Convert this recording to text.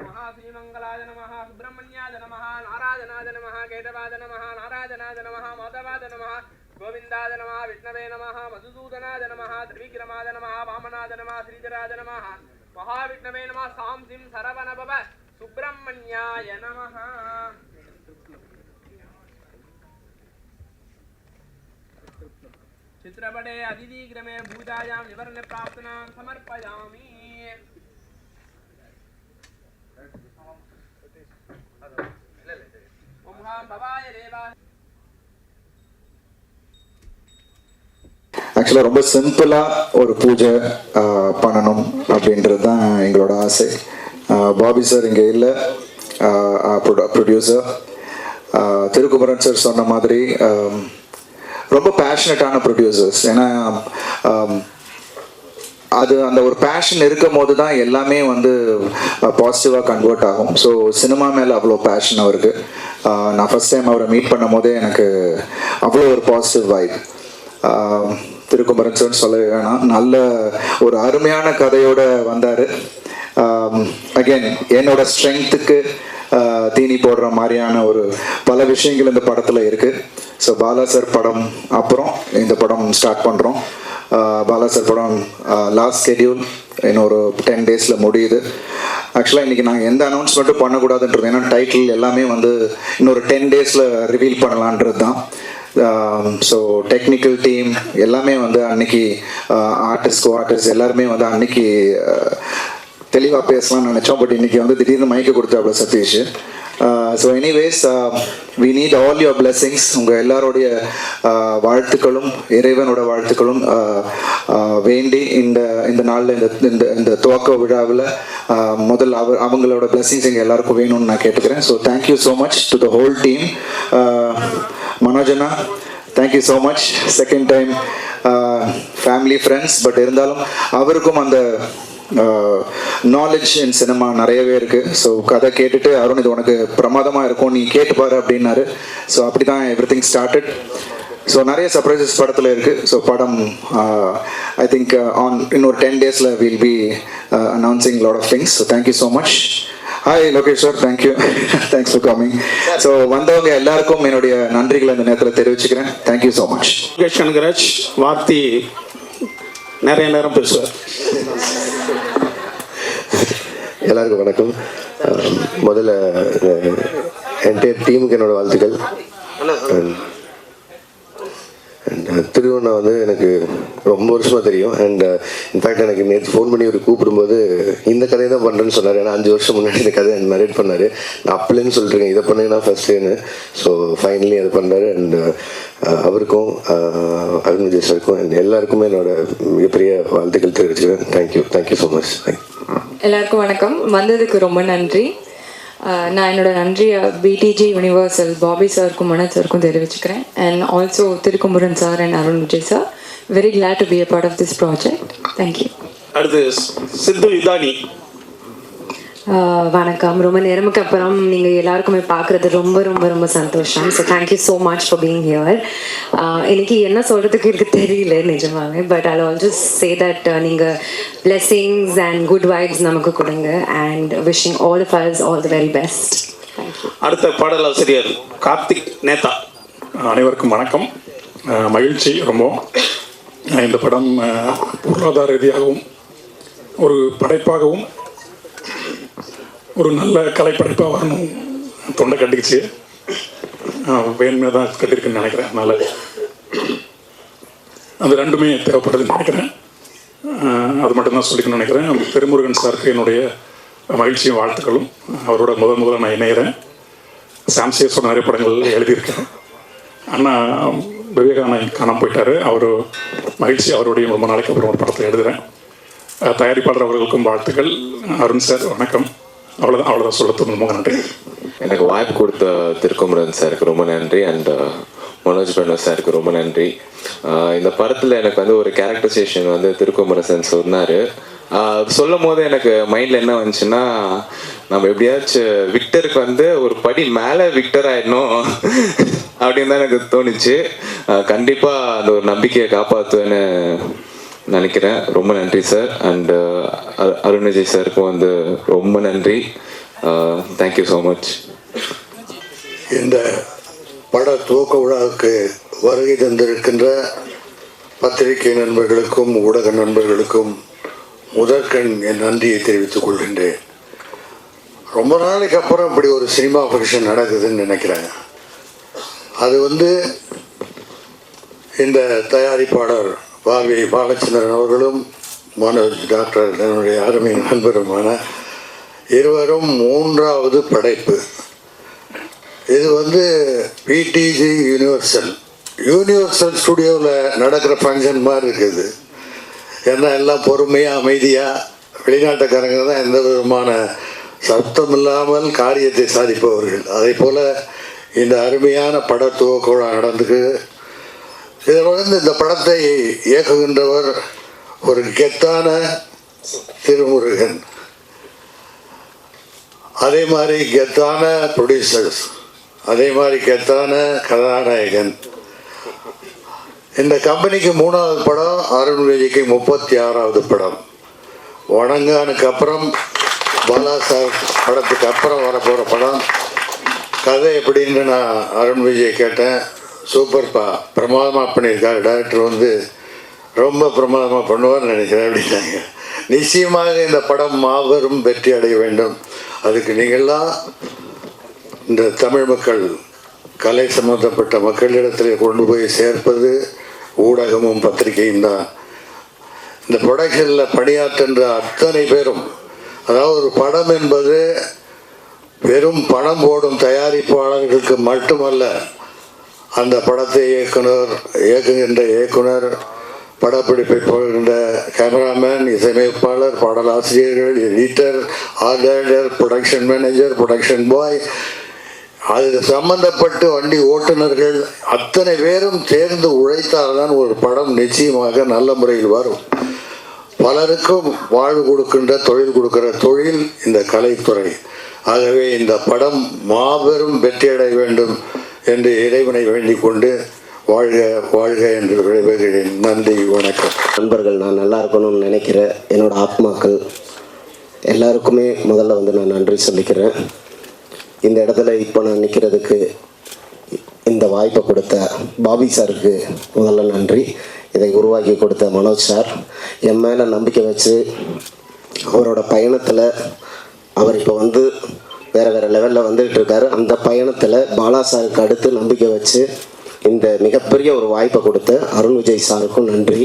మహాశ్రీమంగళాయ నమ సుబ్రహ్మణ్యాయ నమ నారాజనాయ నమ కేటవాద నమ నారాజనాయ నమ మాధవాద నమ గోవిందాయ నమ విష్ణవే నమ మధుసూదనాయ నమ త్రివిక్రమాయ నమ వామనాయ నమ శ్రీధరాయ నమ మహావిష్ణవే నమ సాం సరవనభవ సుబ్రహ్మణ్యాయ నమ. చిత్రపటే అతిథీగ్రమే పూజాయాం వివరణ ప్రాప్తనాం సమర్పయామి. ஆக்சுவலாக ரொம்ப சிம்பிளாக ஒரு பூஜை பண்ணணும் அப்படின்றது தான் எங்களோட ஆசை. பாபி சார் இங்கே இல்லை. ப்ரொடியூசர் திருக்குமரன் சார் சொன்ன மாதிரி ரொம்ப பேஷனட்டான ப்ரொடியூசர்ஸ் ஏன்னா அது அந்த ஒரு பேஷன் இருக்கும் போது தான் எல்லாமே வந்து பாசிட்டிவாக கன்வெர்ட் ஆகும். ஸோ சினிமா மேலே அவ்வளோ பேஷன் அவருக்கு. நான் ஃபஸ்ட் டைம் அவரை மீட் பண்ணும் போதே எனக்கு அவ்வளோ ஒரு பாசிட்டிவ் வைப் திருக்குமரன் சார் சொல்ல வேணாம். நல்ல ஒரு அருமையான கதையோடு வந்தார். அகைன் என்னோட ஸ்ட்ரென்த்துக்கு தீனி போடுற மாதிரியான ஒரு பல விஷயங்கள் இந்த படத்தில் இருக்குது ஸோ பாலா சார் படம் அப்புறம் இந்த படம் ஸ்டார்ட் பண்ணுறோம் பாலா சார் படம் லாஸ்ட் ஸ்கெடியூல் இன்னொரு டென் டேஸில் முடியுது. ஆக்சுவலாக இன்றைக்கி நாங்கள் எந்த அனௌன்ஸ்மெண்ட்டும் பண்ணக்கூடாதுன்றது ஏன்னா டைட்டில் எல்லாமே வந்து இன்னொரு டென் டேஸில் ரிவீல் பண்ணலான்றது தான் ஸோ டெக்னிக்கல் டீம் எல்லாமே வந்து அன்னைக்கு ஆர்டிஸ்ட் கோ ஆர்டிஸ்ட் எல்லாருமே வந்து அன்னைக்கு uh, தெளிவாக பேசலாம்னு நினச்சோம். பட் இன்றைக்கி வந்து திடீர்னு மைக்கு கொடுத்தாப்புல Sathish. So anyways we need all your blessings உங்கள் எல்லாருடைய uh, வாழ்த்துக்களும் இறைவனோட வாழ்த்துக்களும் uh, uh, வேண்டி இந்த இந்த நாளில் இந்த இந்த இந்த துவக்க விழாவில் முதல் அவ அவங்களோட பிளெஸிங்ஸ் எங்கள் எல்லாருக்கும் வேணும்னு நான் கேட்டுக்கிறேன். So thank you so much to the whole team மனோஜனா thank you so much second time family friends but இருந்தாலும் அவருக்கும் அந்த நாலேஜ் இன் சினிமா நிறையவே இருக்குது ஸோ கதை கேட்டுட்டு அருண் இது உனக்கு பிரமாதமாக இருக்கும் நீ கேட்டுப்பாரு அப்படின்னாரு. ஸோ அப்படி தான் எவ்ரி திங் ஸ்டார்டட் ஸோ நிறைய சர்ப்ரைசஸ் படத்தில் இருக்குது ஸோ படம் ஐ திங்க் ஆன் இன்னொரு டென் டேஸில் will be announcing lot of things so thank you so much hi Lokesh sir thank you thanks for coming so வந்தவங்க எல்லாருக்கும் என்னுடைய நன்றிகளை இந்த நேரத்தில் தெரிவிச்சுக்கிறேன். Thank you so much Lokesh Kanagaraj வார்த்தி நிறைய நேரம் பேசுவார். எல்லாருக்கும் வணக்கம். முதல்ல என்டையர் டீமுக்கு என்னோட வாழ்த்துக்கள். திருவண்ணா வந்து எனக்கு ரொம்ப வருஷமாக தெரியும். அண்ட் இன்ஃபேக்ட் uh, எனக்கு நேற்று ஃபோன் பண்ணி ஒரு கூப்பிடும்போது இந்த கதையை தான் பண்ணுறேன்னு சொன்னார். ஏன்னா அஞ்சு வருஷம் முன்னாடி இந்த கதை நரேட் பண்ணார். நான் அப்பலேருந்து சொல்லிட்டுருக்கேன் இதை பண்ணுங்கன்னா ஃபஸ்ட்டுன்னு ஸோ ஃபைனலி அதை பண்ணார். அண்ட் uh, uh, அவருக்கும் அருண் விஜய் சாருக்கும் அண்ட் எல்லாருக்குமே என்னோட மிகப்பெரிய வாழ்த்துக்கள் தெரிவிச்சுக்கிறேன். தேங்க்யூ தேங்க்யூ ஸோ மச் எல்லாருக்கும் வணக்கம். வந்ததுக்கு ரொம்ப நன்றி. நான் என்னோட நன்றியை பிடிஜி யூனிவர்சல் பாபி சாருக்கும் மனோஜ் சாருக்கும் தெரிவிச்சுக்கிறேன். And also Thirukumurugan sir and Arun Vijay sir. Very glad to be a part of this project thank you அடுத்து சித்து இதானி. வணக்கம். ரொம்ப நேரமுக்கு அப்புறம் நீங்கள் எல்லாருக்குமே பார்க்குறது ரொம்ப ரொம்ப ரொம்ப சந்தோஷம். So thank you so much for being here எனக்கு என்ன சொல்கிறதுக்கு எனக்கு தெரியல நிஜமாவே but I also say that நீங்கள் பிளெஸிங்ஸ் அண்ட் குட் வைப்ஸ் நமக்கு கொடுங்க and wishing all of us all the very best அடுத்த பாடலாசிரியர் கார்த்திக் நேதா அனைவருக்கும் வணக்கம். மகிழ்ச்சி ரொம்ப. இந்த படம் பொருளாதார ரீதியாகவும் ஒரு படைப்பாகவும் ஒரு நல்ல கலைப்படைப்பாக வரணும். தொண்டை கட்டிக்கிச்சு. வேணுமே தான் கட்டியிருக்குன்னு நினைக்கிறேன். அதனால் அது ரெண்டுமே தேவைப்படுதுன்னு நினைக்கிறேன். அது மட்டும்தான் சொல்லிக்கணும்னு நினைக்கிறேன். பெருமுருகன் சாருக்கு என்னுடைய மகிழ்ச்சியும் வாழ்த்துக்களும். அவரோட முதல் முதல்ல நான் இணைகிறேன் சாம்சியஸோட நிறைய படங்கள் எழுதியிருக்கேன். அண்ணா விவேகானந்த் காணாமல் போயிட்டாரு. அவர் மகிழ்ச்சி அவருடைய ரொம்ப நாளைக்கு அப்புறம் ஒரு படத்தை எழுதுகிறேன் தயாரிப்பாளர் அவர்களுக்கும் வாழ்த்துக்கள். அருண் சார் வணக்கம். அவ்வளோதான் அவ்வளோதான் சொல்ல ரொம்ப நன்றி. எனக்கு வாய்ப்பு கொடுத்த திருக்குமரன் சாருக்கு ரொம்ப நன்றி. அண்ட் uh, மனோஜ் பண்ண சாருக்கு ரொம்ப நன்றி. Uh, இந்த படத்தில் எனக்கு வந்து ஒரு கேரக்டரைசேஷன் வந்து திருக்குமரசன் சொன்னார். Uh, சொல்லும் போது எனக்கு மைண்டில் என்ன வந்துச்சுன்னா நம்ம எப்படியாச்சும் விக்டருக்கு வந்து ஒரு படி மேலே விக்டர் ஆயிடணும் அப்படின்னு தான் எனக்கு தோணுச்சு. கண்டிப்பாக அந்த ஒரு நம்பிக்கையை காப்பாற்றுவேன்னு நினைக்கிறேன். ரொம்ப நன்றி sir uh, and Arun Vijay சாருக்கும் வந்து ரொம்ப நன்றி. தேங்க்யூ ஸோ மச் இந்த பட துவக்க விழாவுக்கு வருகை தந்திருக்கின்ற பத்திரிகை நண்பர்களுக்கும் ஊடக நண்பர்களுக்கும் முதற்கண் என் நன்றியை தெரிவித்துக் கொள்கின்றேன். ரொம்ப நாளைக்கு அப்புறம் இப்படி ஒரு சினிமா ஃபங்க்ஷன் நடக்குதுன்னு நினைக்கிறேன். அது வந்து இந்த தயாரிப்பாளர் பாவி பாலச்சந்திரன் அவர்களும் மாணவர் டாக்டர் என்னுடைய அருமை நண்பருமான இருவரும் மூன்றாவது படைப்பு. இது வந்து பிடிஜி யூனிவர்சல் யூனிவர்சல் ஸ்டுடியோவில் நடக்கிற ஃபங்க்ஷன் மாதிரி இருக்குது. ஏன்னா எல்லாம் பொறுமையாக அமைதியாக வெளிநாட்டுக்காரங்க தான் எந்த விதமான சத்தம் இல்லாமல் காரியத்தை சாதிப்பவர்கள். அதே போல் இந்த அருமையான பட துவக்க நடந்துக்கு இதில் இந்த படத்தை இயக்குகின்றவர் ஒரு கெத்தான திருமுருகன். அதே மாதிரி கெத்தான ப்ரொடியூசர்ஸ் அதே மாதிரி கெத்தான கதாநாயகன். இந்த கம்பெனிக்கு மூணாவது படம் அருண் விஜய்க்கு முப்பத்தி ஆறாவது படம். வணங்கானுக்கு அப்புறம் பாலா சார் படத்துக்கு அப்புறம் வரப்போகிற படம். கதை எப்படின்னு நான் அருண் விஜய் கேட்டேன். சூப்பர் பா. பிரமாதமாக பண்ணியிருக்காரு டேரக்டர் வந்து ரொம்ப பிரமாதமாக பண்ணுவார்னு நினைக்கிறேன். அப்படின்னாங்க நிச்சயமாக இந்த படம் மாபெரும் வெற்றி அடைய வேண்டும். அதுக்கு நீங்கள்லாம் இந்த தமிழ் மக்கள் கலை சம்பந்தப்பட்ட மக்களிடத்தில் கொண்டு போய் சேர்ப்பது ஊடகமும் பத்திரிகையும் தான். இந்த ப்ரொடக்ஷனில் பணியாற்றுகின்ற அத்தனை பேரும் அதாவது ஒரு படம் என்பது வெறும் பணம் போடும் தயாரிப்பாளர்களுக்கு மட்டுமல்ல அந்த படத்தை இயக்குனர் இயக்குகின்ற இயக்குனர் படப்பிடிப்பை போகின்ற கேமராமேன் இசையமைப்பாளர் பாடலாசிரியர்கள் எடிட்டர் ஆர்டர் ப்ரொடக்ஷன் மேனேஜர் ப்ரொடக்ஷன் பாய் அது சம்பந்தப்பட்டு வண்டி ஓட்டுநர்கள் அத்தனை பேரும் சேர்ந்து உழைத்தால்தான் ஒரு படம் நிச்சயமாக நல்ல முறையில் வரும். பலருக்கும் வாழ்வு கொடுக்கின்ற தொழில் கொடுக்கிற தொழில் இந்த கலைத்துறை. ஆகவே இந்த படம் மாபெரும் வெற்றியடைய வேண்டும். என்று இறைவனை வேண்டிக் கொண்டு வாழ்க வாழ்க என்று விடைபெறுகிறேன். நன்றி வணக்கம். நண்பர்கள் நான் நல்லா இருக்கணும்னு நினைக்கிற என்னோட ஆத்மாக்கள் எல்லாருக்குமே முதல்ல வந்து நான் நன்றி சொல்லிக்கிறேன். இந்த இடத்துல இப்போ நான் நிற்கிறதுக்கு இந்த வாய்ப்பை கொடுத்த பாபி சாருக்கு முதல்ல நன்றி. இதை உருவாக்கி கொடுத்த மனோஜ் சார். என் மேலே நம்பிக்கை வச்சு அவரோட பயணத்தில் அவர் இப்போ வந்து வேறு வேறு லெவலில் வந்துகிட்டு இருக்காரு அந்த பயணத்தில் பாலா சாருக்கு அடுத்து நம்பிக்கை வச்சு இந்த மிகப்பெரிய ஒரு வாய்ப்பை கொடுத்த அருண் விஜய் சாருக்கும் நன்றி.